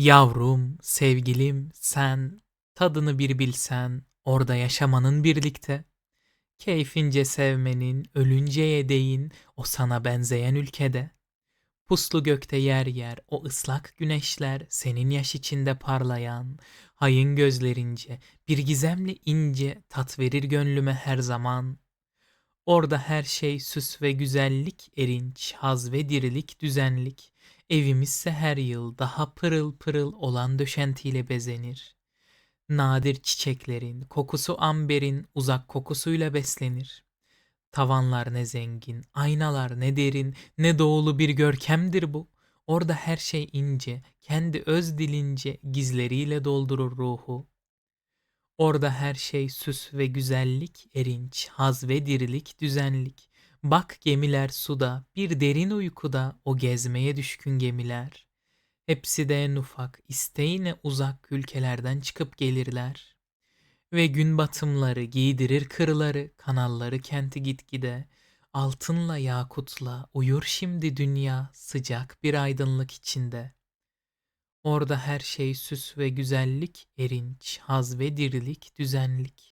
Yavrum, sevgilim, sen, tadını bir bilsen, orada yaşamanın birlikte. Keyfince sevmenin, ölünceye değin, o sana benzeyen ülkede. Puslu gökte yer yer, o ıslak güneşler, senin yaş içinde parlayan, hayın gözlerince, bir gizemli ince, tat verir gönlüme her zaman. Orada her şey süs ve güzellik, erinç, haz ve dirilik, düzenlik. Evimizse her yıl daha pırıl pırıl olan döşentiyle bezenir. Nadir çiçeklerin, kokusu amberin uzak kokusuyla beslenir. Tavanlar ne zengin, aynalar ne derin, ne doğulu bir görkemdir bu. Orada her şey ince, kendi öz dilince gizleriyle doldurur ruhu. Orada her şey süs ve güzellik, erinç, haz ve dirilik, düzenlik. Bak gemiler suda, bir derin uykuda o gezmeye düşkün gemiler. Hepsi de en ufak, isteğine uzak ülkelerden çıkıp gelirler. Ve gün batımları giydirir kırları, kanalları kenti gitgide. Altınla yakutla uyur şimdi dünya sıcak bir aydınlık içinde. Orada her şey süs ve güzellik, erinç, haz ve dirilik, düzenlik.